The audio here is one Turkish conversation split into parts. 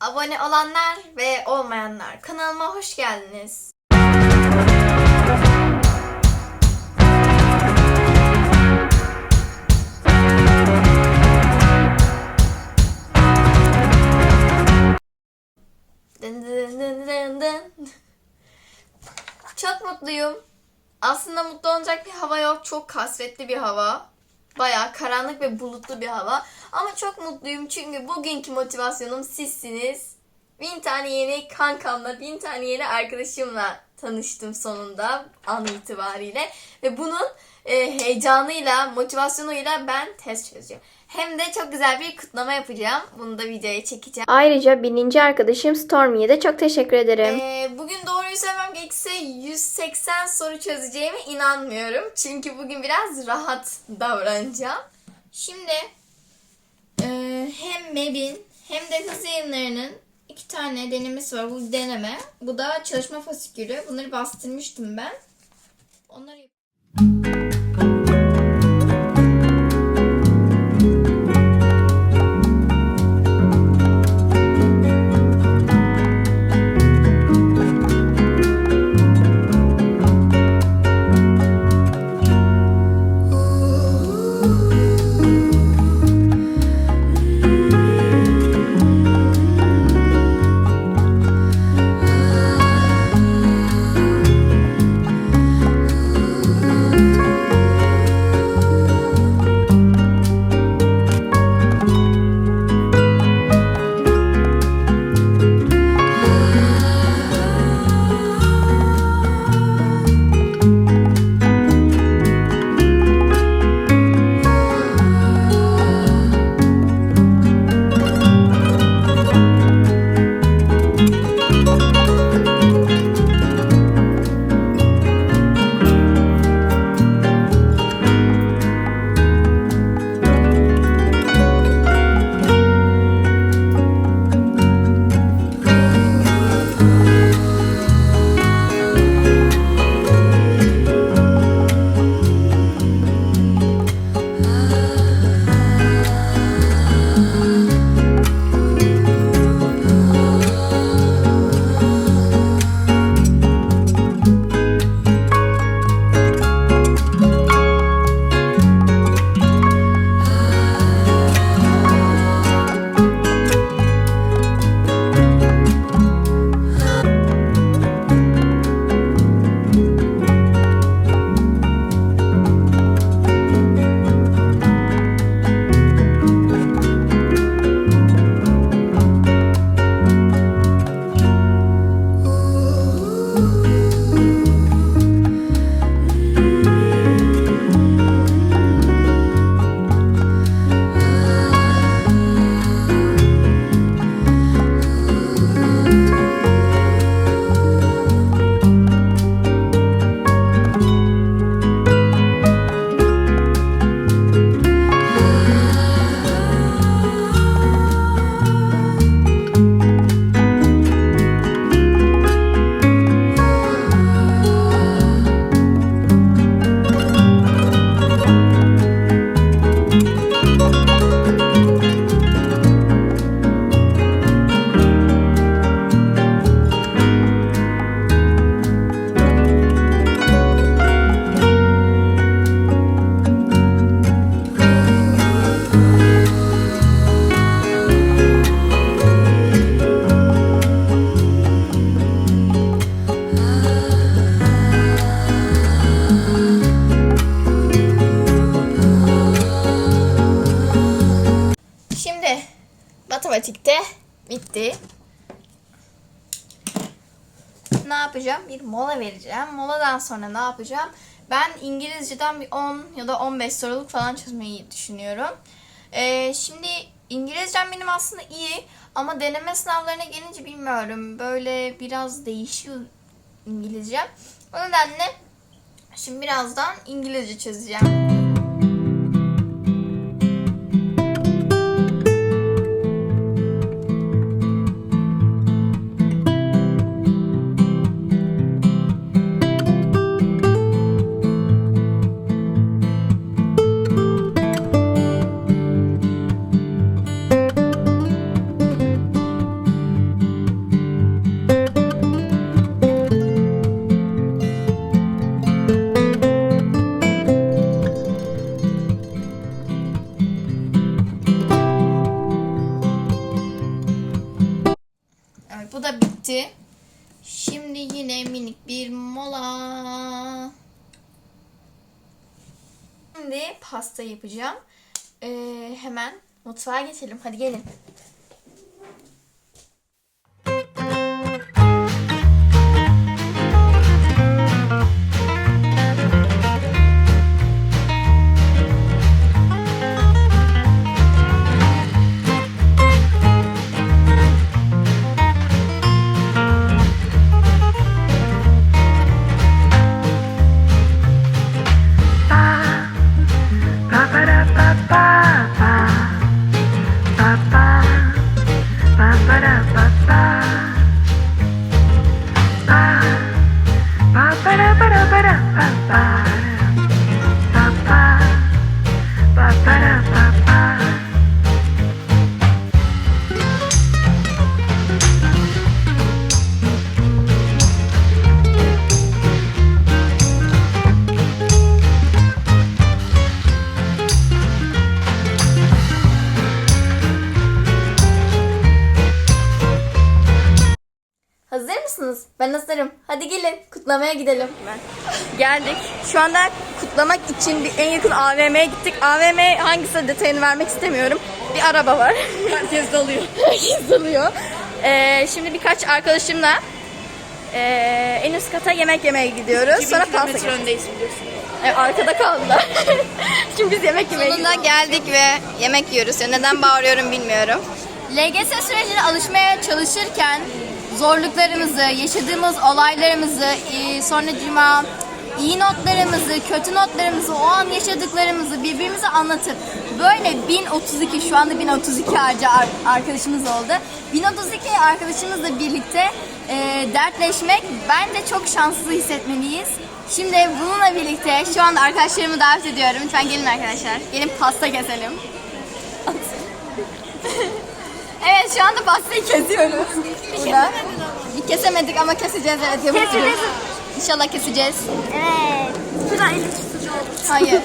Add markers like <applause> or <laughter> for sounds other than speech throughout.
Abone olanlar ve olmayanlar kanalıma hoş geldiniz. Dın dın dın dın dın. Çok mutluyum. Aslında mutlu olacak bir hava yok. Çok kasvetli bir hava. Bayağı karanlık ve bulutlu bir hava. Ama çok mutluyum çünkü bugünkü motivasyonum sizsiniz. Bin tane yeni kankamla, bin tane yeni arkadaşımla tanıştım sonunda an itibariyle. Ve bunun e, heyecanıyla, motivasyonuyla ben test çözeceğim. Hem de çok güzel bir kutlama yapacağım. Bunu da videoya çekeceğim. Ayrıca bininci arkadaşım Stormy'ye de çok teşekkür ederim. Ee, bugün doğruyu söylemem gerekirse 180 soru çözeceğime inanmıyorum. Çünkü bugün biraz rahat davranacağım. Şimdi e, hem MEB'in hem de hız yayınlarının iki tane denemesi var. Bu deneme. Bu da çalışma fasikülü. Bunları bastırmıştım ben. Onları matematikte bitti. Ne yapacağım? Bir mola vereceğim. Moladan sonra ne yapacağım? Ben İngilizceden bir 10 ya da 15 soruluk falan çözmeyi düşünüyorum. Ee, şimdi İngilizcem benim aslında iyi ama deneme sınavlarına gelince bilmiyorum. Böyle biraz değişiyor İngilizcem. O nedenle şimdi birazdan İngilizce çözeceğim. bitti. Şimdi yine minik bir mola. Şimdi pasta yapacağım. Ee, hemen mutfağa geçelim. Hadi gelin. Mısınız? Ben hazırım. Hadi gelin kutlamaya gidelim. Geldik. Şu anda kutlamak için bir en yakın AVM'ye gittik. AVM hangisi detayını vermek istemiyorum. Bir araba var. <laughs> Herkes dalıyor. <laughs> Herkes alıyor. Ee, şimdi birkaç arkadaşımla ee, en üst kata yemek yemeye gidiyoruz. Sonra pasta öndeyiz biliyorsun. E, arkada kaldılar. <laughs> Şimdi biz yemek yemeye Sonunda geldik ve yemek yiyoruz. Ya neden bağırıyorum bilmiyorum. LGS sürecine alışmaya çalışırken zorluklarımızı, yaşadığımız olaylarımızı, e, sonracıma iyi notlarımızı, kötü notlarımızı, o an yaşadıklarımızı birbirimize anlatıp böyle 1032 şu anda 1032 harca ar- arkadaşımız oldu. 1032 arkadaşımızla birlikte e, dertleşmek bence çok şanslı hissetmeliyiz. Şimdi bununla birlikte şu anda arkadaşlarımı davet ediyorum. Lütfen gelin arkadaşlar. Gelin pasta keselim. <laughs> Evet şu anda pastayı kesiyoruz. Burada. Kesemedik ama keseceğiz evet yapıyoruz. İnşallah keseceğiz. Evet. Şuradan tutucu oldu. Hayır.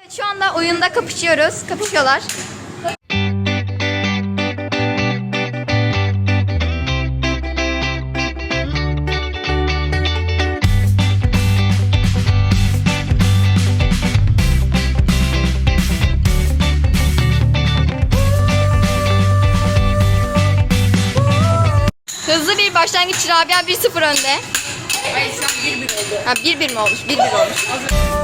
Evet şu anda oyunda kapışıyoruz. Kapışıyorlar. Başlangıç Rabia 1-0 önde. Hayır şu an 1-1 oldu. Ha 1-1 mi olmuş? 1-1 olmuş.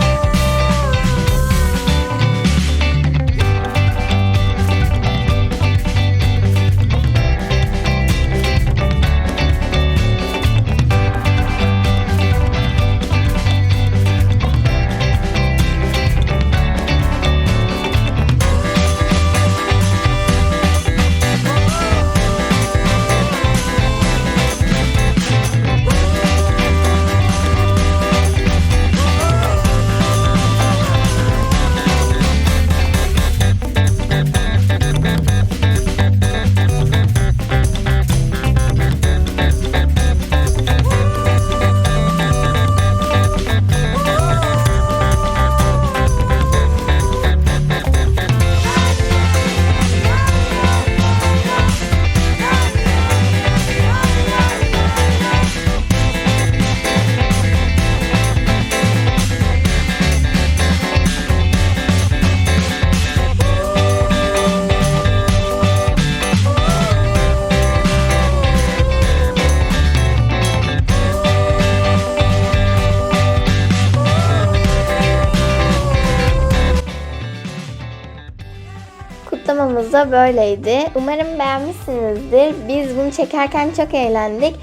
Da böyleydi. Umarım beğenmişsinizdir. Biz bunu çekerken çok eğlendik.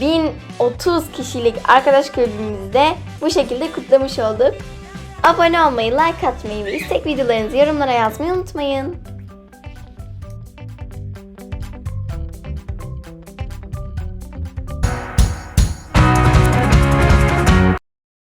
1030 kişilik arkadaş kulübümüzde bu şekilde kutlamış olduk. Abone olmayı, like atmayı ve istek videolarınızı yorumlara yazmayı unutmayın.